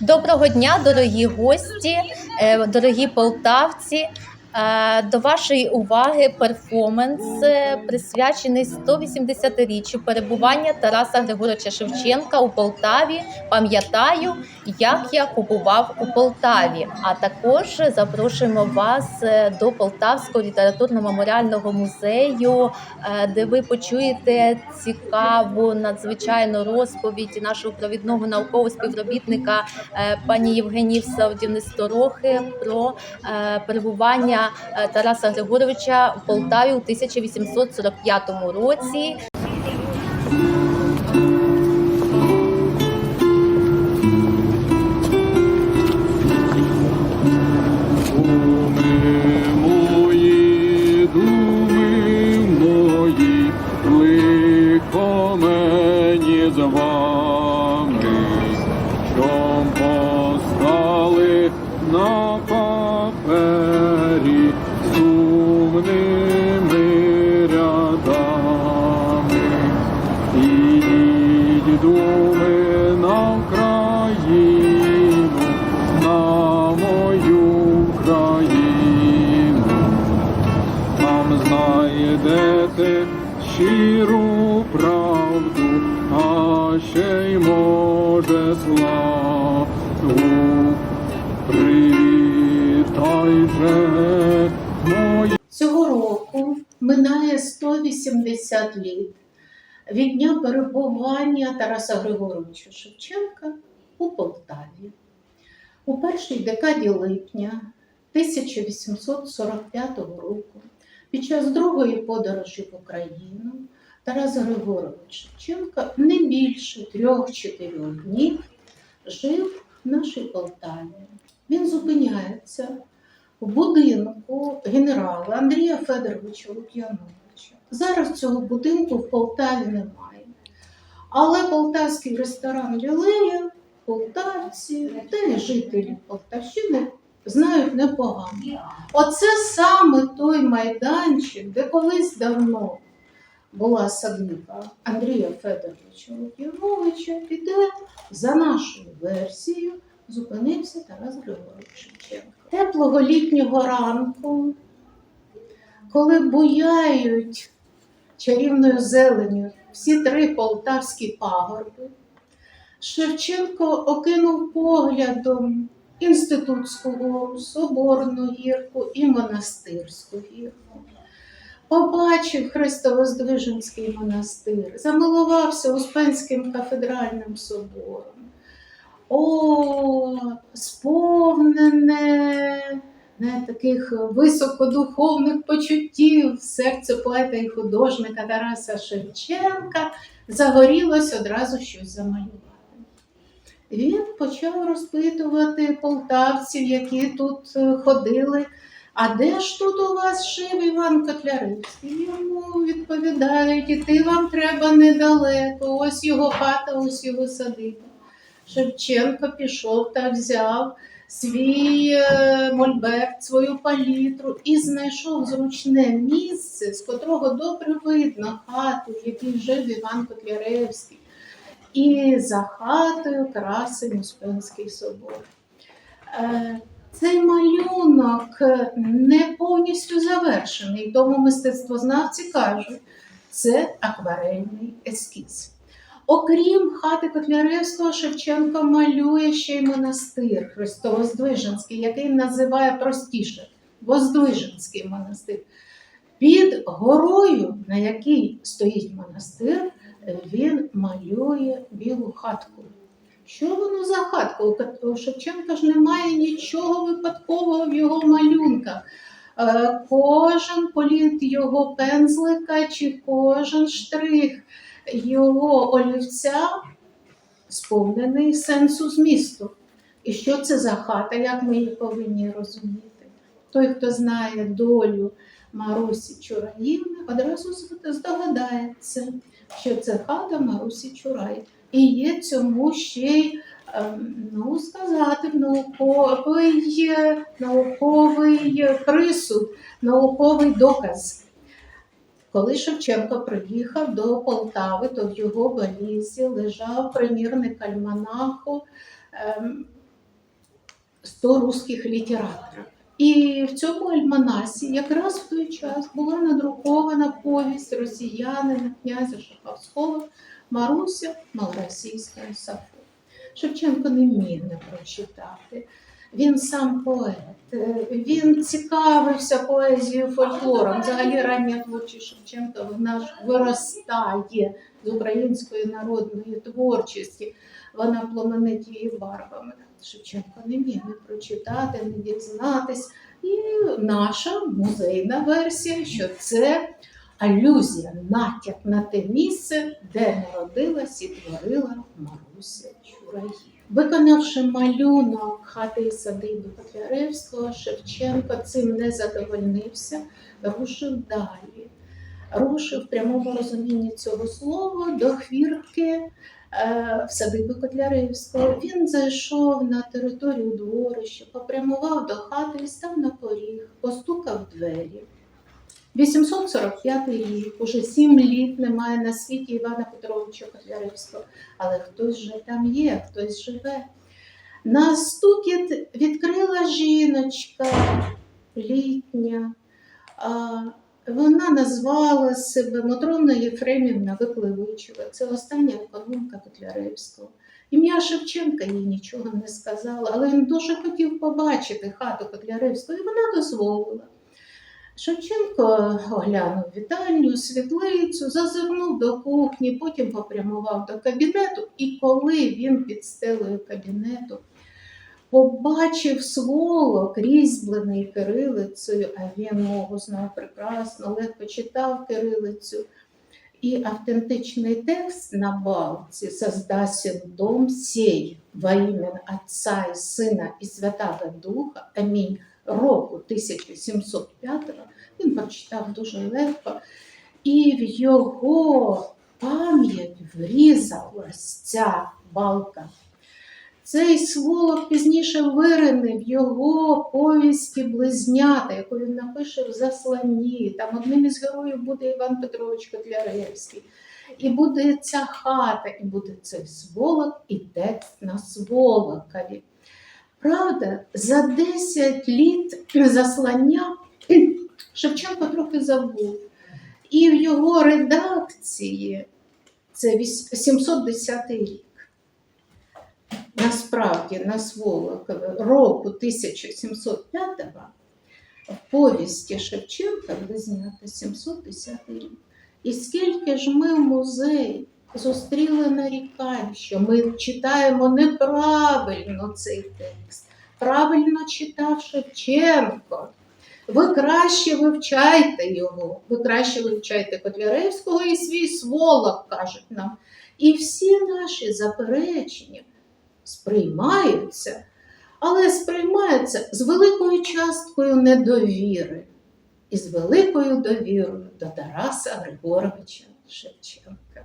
Доброго дня, дорогі гості, е, дорогі полтавці. Е, До вашої уваги перформанс е, присвячений 180-річчю перебування Тараса Григоровича Шевченка у Полтаві. Пам'ятаю, як я побував у Полтаві. А також запрошуємо вас е, до Полтавського літературно-меморіального музею, де ви почуєте цікаву надзвичайну розповідь нашого провідного наукового співробітника пані Євгенії Савдівни Сторохи про перебування Тараса Григоровича в Полтаві у 1845 році. Ще й може славу. Привітайте мої. Цього року минає 180 літ від дня перебування Тараса Григоровича Шевченка у Полтаві. У першій декаді липня 1845 року під час другої подорожі в Україну Тарас Григорович Шевченко не більше трьох-чотирьох днів жив в нашій Полтаві. Він зупиняється в будинку генерала Андрія Федоровича Лук'яновича. Зараз цього будинку в Полтаві немає. Але полтавський ресторан Лілея, полтавці та й жителі Полтавщини знають непогано. Оце саме той майданчик, де колись давно була садиба Андрія Федоровича Лук'яновича, і де, за нашою версією, зупинився Тарас Григорович Шевченко. Теплого літнього ранку, коли буяють чарівною зеленю всі три полтавські пагорби, Шевченко окинув поглядом Інститутську гору, Соборну гірку і Монастирську гірку. Побачив Христовоздвиженський монастир, замилувався Успенським кафедральним собором. О, сповнене не, таких високодуховних почуттів серце поета і художника Тараса Шевченка загорілось одразу щось замалювати. Він почав розпитувати полтавців, які тут ходили. А де ж тут у вас жив Іван Котляревський? Йому відповідають, іти вам треба недалеко, ось його хата, ось його садиба. Шевченко пішов та взяв свій е, мольберт, свою палітру і знайшов зручне місце, з котрого добре видно хату, в якій жив Іван Котляревський. І за хатою красень Успенський собор. Е, Цей малюнок не повністю завершений, тому мистецтвознавці кажуть, це акварельний ескіз. Окрім хати Котляревського, Шевченко малює ще й монастир Христово-Здвиженський, який називає простіше Воздвиженський монастир. Під горою, на якій стоїть монастир, він малює білу хатку. Що воно за хатка? У Шевченка ж немає нічого випадкового в його малюнках. Е, Кожен політ його пензлика чи кожен штрих його олівця сповнений сенсу змісту. І що це за хата, як ми її повинні розуміти? той, хто знає долю Марусі Чураївни, одразу здогадається, що це хата Марусі Чурай. І є цьому ще й, ем, ну сказати, науковий, науковий присуд, науковий доказ. Коли Шевченко приїхав до Полтави, то в його валізі лежав примірник альманаху ем, 100 русських літераторів. І в цьому альманасі якраз в той час була надрукована повість росіянина князя Шаховського Маруся Малоросійська Сафо. Шевченко не міг не прочитати. Він сам поет, Е, він цікавився поезією фольклором. Взагалі рання творчість Шевченка вона ж виростає з української народної творчості. Вона пломенить барвами. Шевченко не міг не прочитати, не дізнатись. І наша музейна версія, що це алюзія, натяк на те місце, де народилась і творила Маруся Чураї. Виконавши малюнок хати і садиби Котляревського, Шевченко цим не задовольнився, рушив далі. Рушив в прямому розумінні цього слова до хвіртки е, в садиби Котляревського. Він зайшов на територію дворища, попрямував до хати і став на поріг, постукав в двері. 845 рік, уже сім літ немає на світі Івана Петровича Котляревського, але хтось же там є, хтось живе. На стукіт відкрила жіночка літня. А, вона назвала себе Матрона Єфремівна Викливичева. Це остання економка Котляревського. Ім'я Шевченка їй нічого не сказала, але він дуже хотів побачити хату Котляревського, і вона дозволила. Шевченко оглянув вітальню, світлицю, зазирнув до кухні, потім попрямував до кабінету, і коли він під стелею кабінету побачив сволок, різьблений кирилицею, а він мову знав прекрасно, легко читав кирилицю. І автентичний текст на балці «Создасен дом сей во ім'я Отця і Сина і Святого Духа, амінь, року 1705 він прочитав дуже легко, і в його пам'ять врізалась ця балка. Цей сволок пізніше вирине в його повісті близнята, яку він напише в засланні. Там одним із героїв буде Іван Петрович Котляревський. І буде ця хата, і буде цей сволок, і текст на сволокові. Правда, за 10 літ заслання Шевченко трохи забув. І в його редакції це віс- 710 рік. Насправді, на Сволокове року 1705 в повісті Шевченка близнята 710 рік. І скільки ж ми в музеї зустріли нарікань, що ми читаємо неправильно цей текст. Правильно читав Шевченко. Ви краще вивчайте його, ви краще вивчайте Котляревського і свій сволок, кажуть нам. І всі наші заперечення сприймаються, але сприймаються з великою часткою недовіри і з великою довірою до Тараса Григоровича Шевченка.